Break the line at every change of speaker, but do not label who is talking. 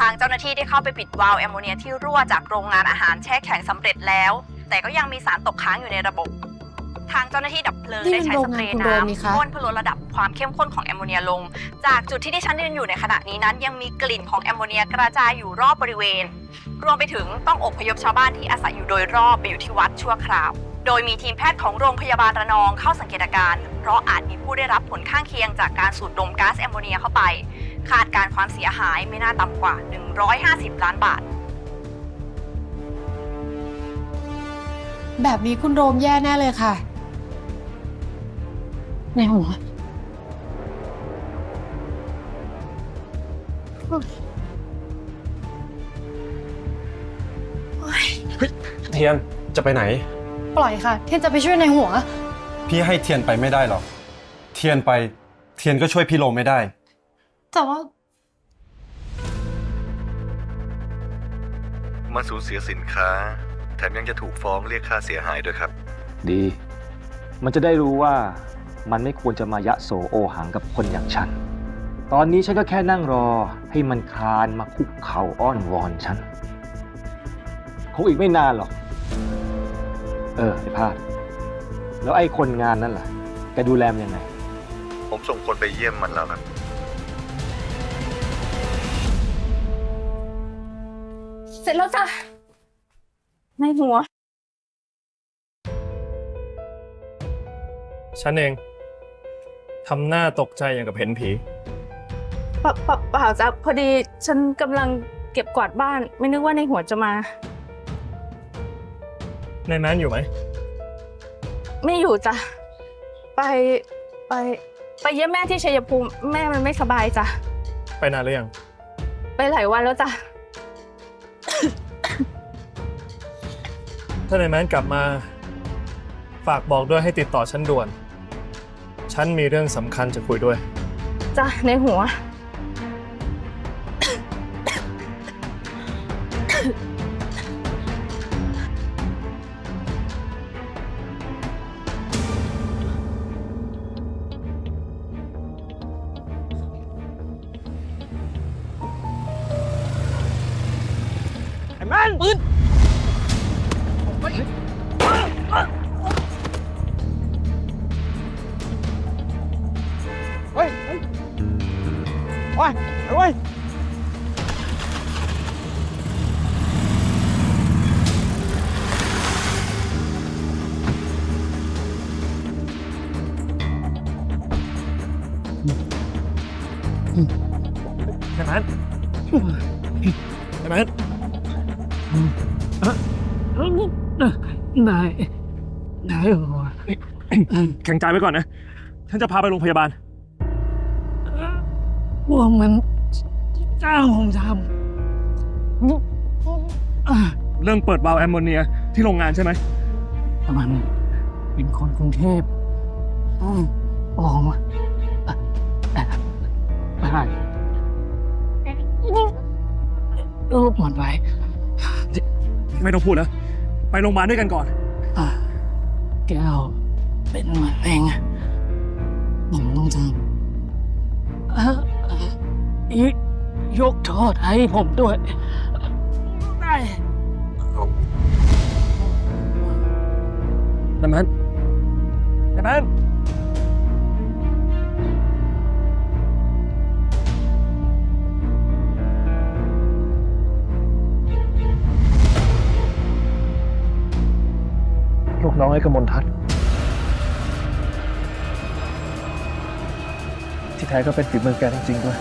ทางเจ้าหน้าที่ได้เข้าไปปิดวาล์วแอมโมเนียที่รั่วจากโรงงานอาหารแช่แข็งสำเร็จแล้ว แต่ก็ยังมีสารตกค้างอยู่ในระบบ ทางเจ้าหน้าที่ดับเพลิง
นี่
ได้
มัน
ใช้
โร
ส
ง
เป
งารน
ย์
คุณโดมนี่คะ
น้ำพ่นเพื่อลดระดับความเข้มข้นของแอมโมเนียลง จากจุดที่ดิฉันยืนอยู่ในขณะนี้นั้น ยังมีกลิ่นของแอมโมเนียกระจายอยู่รอบบริเวณ รวมไปถึงต้องอพยพชาวบ้านที่อาศัยอยู่โดยรอบไปอยู่ที่วัดชั่วคราว โดยมีทีมแพทย์ของโรงพยาบาลระนองเข้าสังเกตอาการ เพราะอาจมีผู้ได้รับผลข้างเคียงจากการสูดดมก๊าซแอมโมเนียเข้าไป คาดการณ์ความเสียหายไม่น่าต่ำกว่า 150 ล้านบาท
แบบนี้คุณโรมแย่แน่เลยค่ะ ในหัว
เทียนจะไปไหน
ปล่อยค่ะ เทียนจะไปช่วยในหัว
พี่ให้เทียนไปไม่ได้หรอก เทียนไป เทียนก็ช่วยพี่โลไม่ได้
แต่ว่า
มันสูญเสียสินค้า แถมยังจะถูกฟ้องเรียกค่าเสียหายด้วยครับ
ดี มันจะได้รู้ว่ามันไม่ควรจะมายะโสโอหังกับคนอย่างฉัน ตอนนี้ฉันก็แค่นั่งรอให้มันคลานมาคุกเข่าอ้อนวอนฉัน คงอีกไม่นานหรอก เออไอ้พาด แล้วไอ้คนงานนั่นล่ะ แกดูแลมันยังไง
ผมส่งคนไปเยี่ยมมันแล้วครับ
เสร็จแล้วจ้ะ
ในหัว
ฉันเอง ทำหน้าตกใจอย่างกับเห็นผี
เปล่าเปล่าเปล่าจ้ะพอดีฉันกำลังเก็บกวาดบ้าน ไม่นึกว่าในหัวจะมา
ในแมนอยู่ไหม
ไม่อยู่จ้ะไปไป ไปเยี่ยมแม่ที่ชัยภูมิ แม่มันไม่สบายจ้ะ
ไปนานหรือยัง
ไปหลายวันแล้วจ้ะ
ถ้าในแมนกลับมา ฝากบอกด้วยให้ติดต่อฉันด่วน ฉันมีเรื่องสำคัญจะคุยด้วย
จ้ะในหัว
ในแมนในแมน
นาย นายหัว
แข็งใจไว้ก่อนนะ ฉันจะพาไปโรงพยาบาล
พวกมันจ้างผมทำอะ
เรื่องเปิดวาล์วแอมโมเนียที่โรงงานใช่ไหม
มันเป็นคนกรุงเทพอืมออกมาอะอะได้รูปหมดไว้
ไม่ต้องพูดแล้ว ไปโรงพยาบาลด้วยกันก่อน
อะแก้วเป็นมะเร็งอะผมต้องทำเอ่อเอ่อยยกโทษให้ผมด้วย ได้
ในแมนในแมน น้องไอ้กมลทัศน์ที่แท้ก็เป็นฝีมือแกจริงๆด้วย